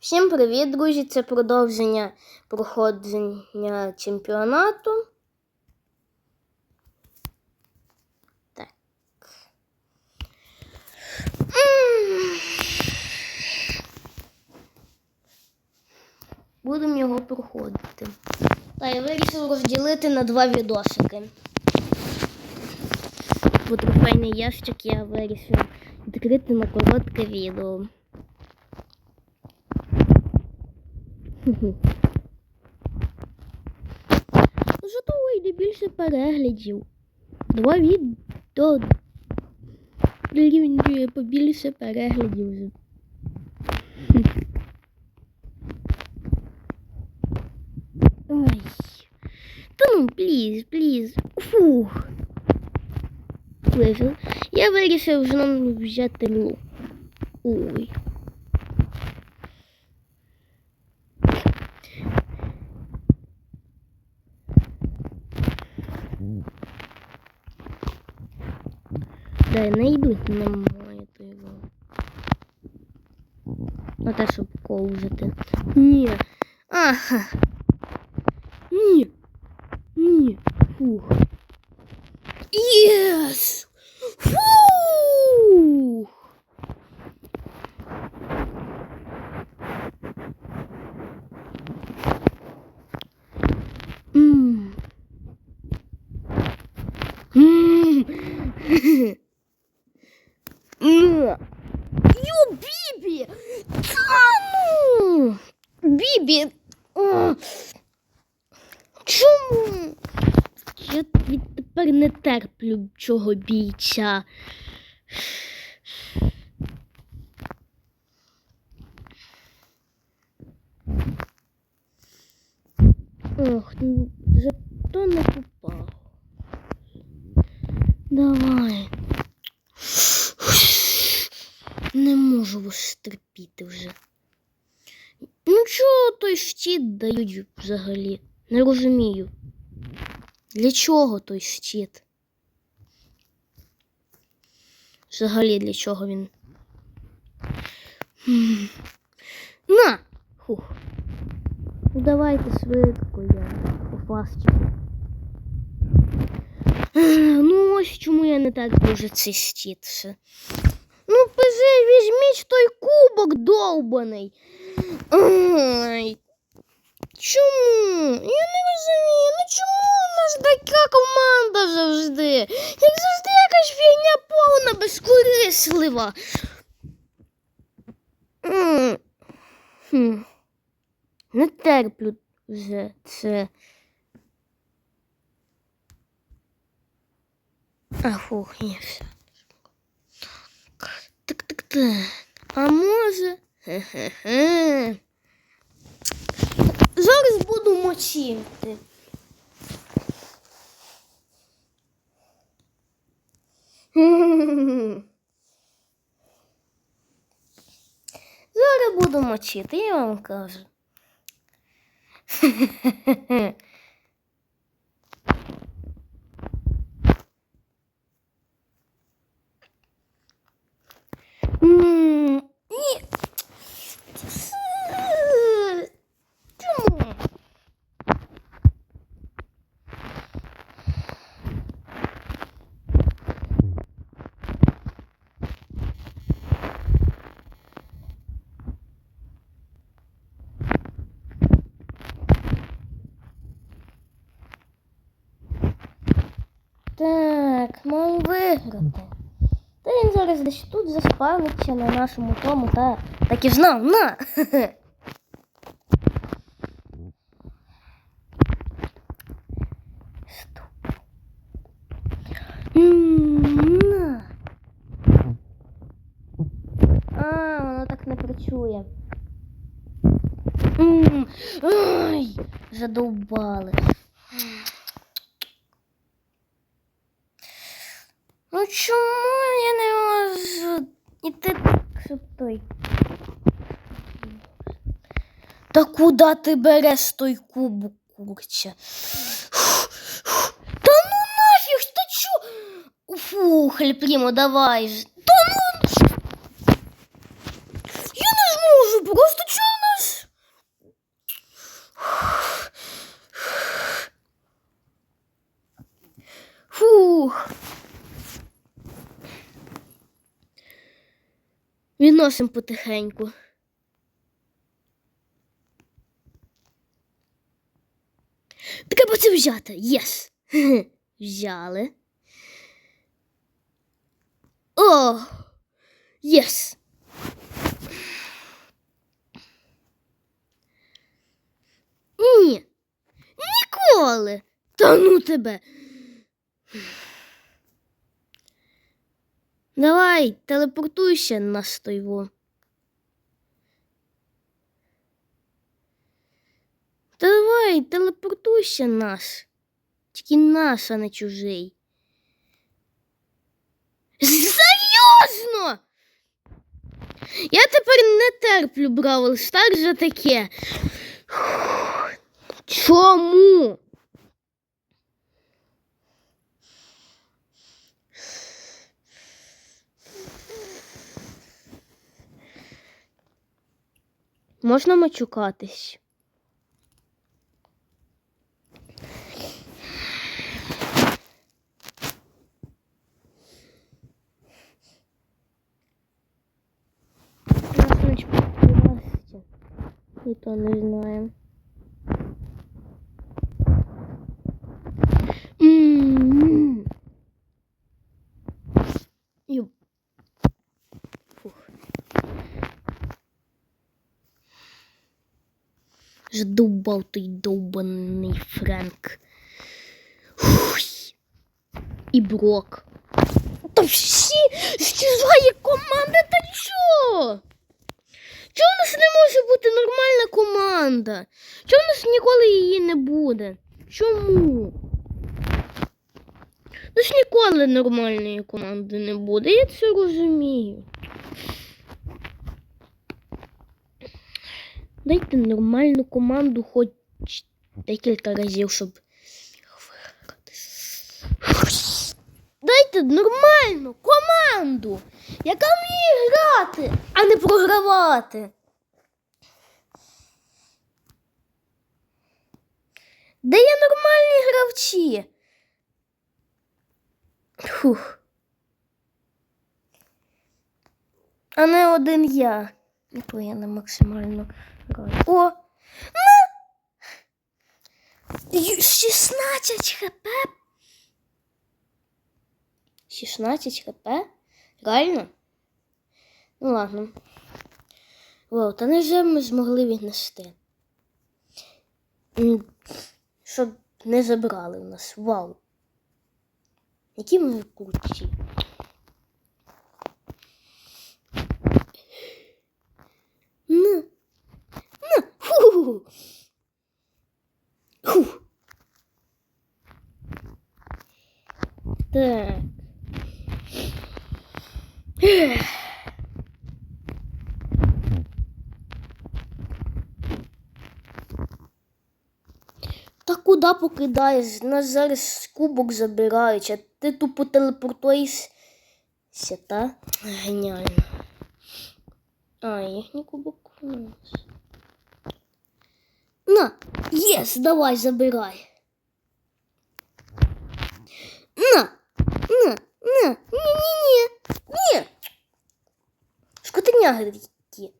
Всім привіт, друзі! Це продовження проходження чемпіонату. Так. Будемо його проходити. Та я вирішив розділити на два відосики. Бо ящик я вирішив відкрити на коротке відео. Зато вийде більше переглядів. Два відео дорівнює побільше переглядів. вже. Ой. Та ну, пліз, пліз. Фух. Вижив. Я вирішив вже нам взяти лу. Ой. Да, не йдуть на моє то його. На те, щоб ковзати. Ні. Ага. Ні. Ні. Фух. Єс! Не терплю цього бійця. Ох, зато не попав. Давай. Не можу вас терпіти вже. Ну чого той щит дають взагалі? Не розумію. Для чого той щит? Взагалі для чого він? На! Фух. Ну давайте швидко я по фастику. Ну ось чому я не так дуже цей. Ну, пизи, візьміть той кубок довбаний. Ай. Чому? Я не розумію. Ну чому у нас така команда завжди? Як Хм. Не терплю вже це. А фух, є все. Так, так, так. А може? Хе-хе-хе. Зараз буду мочити. Зараз буду мочити, я вам кажу. М, Ні. Чому? Так, маю виграти. Та він зараз десь тут заспавниться на нашому тому, та так і знав, на! На. А, воно так не працює. Ай. Чому я не можу іти так, той? Та куди ти береш той кубок, курче? Та ну нафіг, ти чу? Фу, Хельпрімо, давай. ж. Та ну. Я не зможу, просто чого в нас Відносимо потихеньку. Треба це взяти. Єс. Взяли. О! Єс. Ні. Ніколи. Та ну тебе. Давай, телепортуйся на стойву. Та давай, телепортуйся нас. Тільки нас, а не чужий. Серйозно! Я тепер не терплю Бравл Старс за таке. Чому? Можна мачукатись? Нас наче підвести. І то не знаємо. М-м-м. Ю. Фух. Задовбав той довбаний Френк. Фуй. І Брок. Та всі зчезає команда, та чого? Чого в нас не може бути нормальна команда? Чого в нас ніколи її не буде? Чому? Ну ж ніколи нормальної команди не буде, я це розумію. Дайте нормальну команду хоч декілька разів, щоб. Дайте нормальну команду, яка вміє грати, а не програвати. Де є нормальні гравці? Фух. А не один я. То я не максимально. О! Ю- 16 хп. 16 хп? Реально? Ну ладно. Вау, та невже ми змогли віднести? Щоб не забрали в нас. Вау. Які ми круті. На. Фу. Так. Та куди покидаєш? Нас зараз кубок забирають, а ти тупо телепортуєшся, та? Геніально. А, їхній кубок у нас. На, єс, давай, забирай. На, на, на, ні-ні-ні, ні. Шкотиня гріті.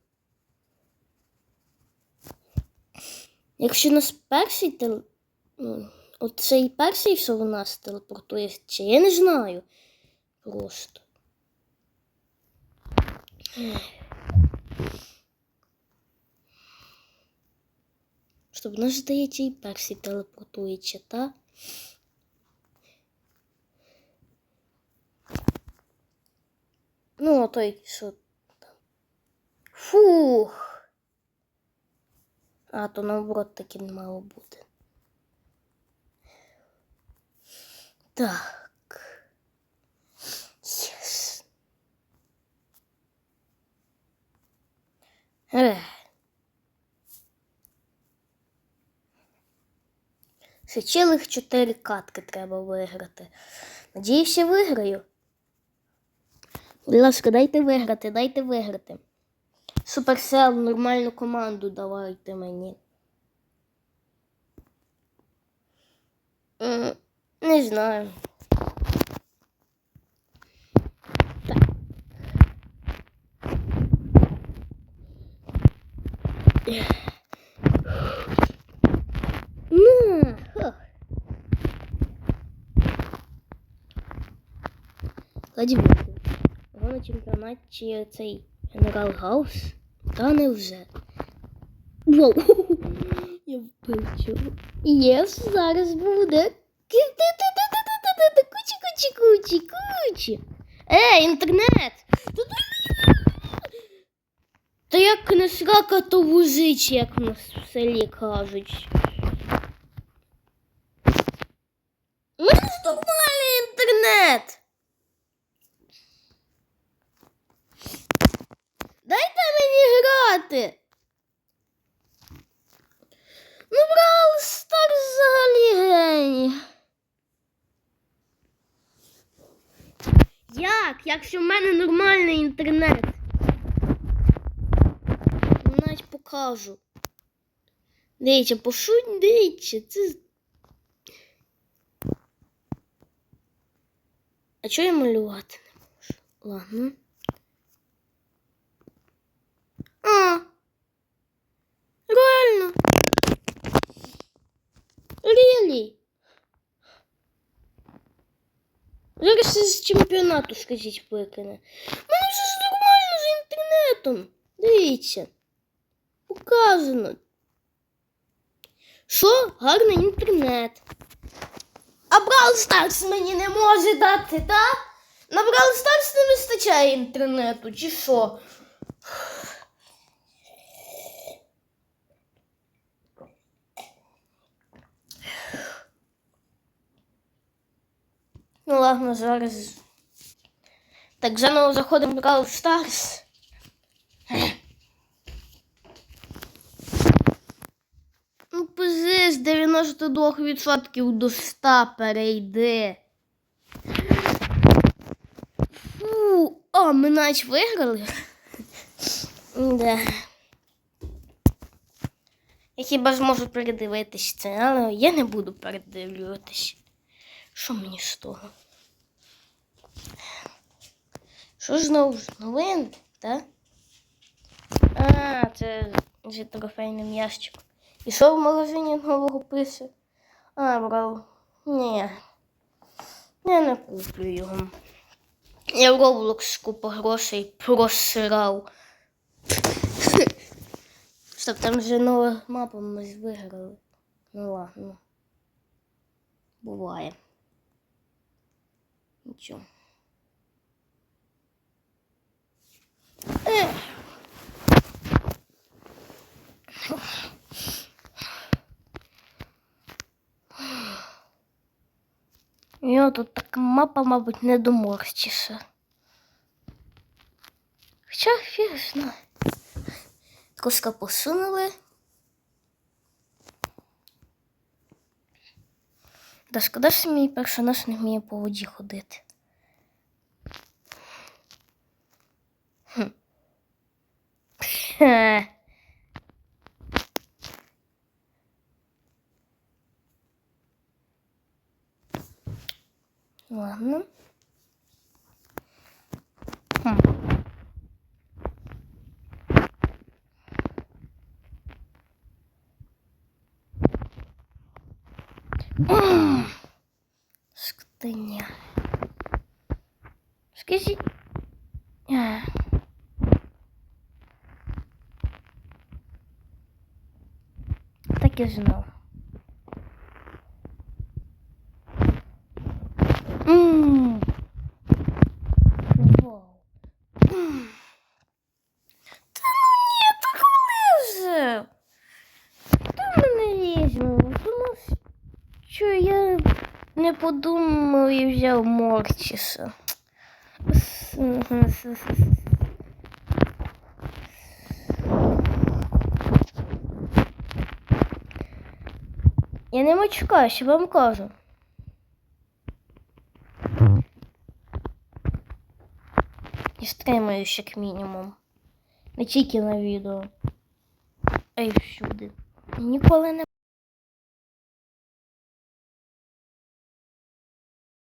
Якщо нас перший тел... Оцей перший, що в нас телепортується, я не знаю. Просто. Щоб нас здається і перший телепортується, та? Ну, той, що там. Фух. А, то наоборот таки не мало бути. Так. Єс. Ще цілих чотири катки треба виграти. Надіюся, виграю. Будь ласка, дайте виграти, дайте виграти. Суперсел, нормальну команду давайте мені. Не знаю. Так. На, Вилку. Його на чемпіонаті цей генерал Гаус. Та не вже. Воу. Я вбив цього. Єс, зараз буде. Кучі, кучі, кучі, кучі. Ей, інтернет! Та як не срака, то вузич, як в в селі кажуть. У мене ж нормальний інтернет. Дайте мені грати. Ну, Brawl Stars взагалі геній. Як? Якщо в мене нормальний інтернет? Навіть покажу. Дивіться, пошуть, дивіться, це. А чого я малювати не можу? Ладно. А. Реально. Really? Зараз це з чемпіонату, скажіть, викине. Мене все ж нормально з інтернетом. Дивіться. Показано. Що? Гарний інтернет. А Brawl Stars мені не може дати, так? На Brawl Stars не вистачає інтернету, чи що? Ну ладно, зараз. Так, заново заходимо в Brawl Stars. Ну, ПЗ з 92% до 100 перейде. Фу, а, ми навіть виграли. Да. Я хіба зможу передивитись це, але я не буду передивлюватись. Що мені з того? Що ж знову ж новин, так? А, це вже трофейним ящиком. І що в магазині нового пише? А, брав. Ні. Я не куплю його. Я Roblox купу грошей просирав. Стоп, там вже нова мапа ми виграли. Ну ладно. Буває. Нічого. Йо, тут така мапа, мабуть, не доморчіша. Хоча фіг. Трошки посунули. Да шкода, що мій персонаж не вміє по воді ходити. Хм. Ладно. Хм. Скотиня. Скажіть. Так знав. М. Вау. Та ну ні, та коли вже? Та мене візьмемо, тому що я не подумав і взяв Морчіса. Я не мочкаю, що вам кажу. І стримаюсь, як мінімум. Не тільки на відео, а й всюди. Ніколи не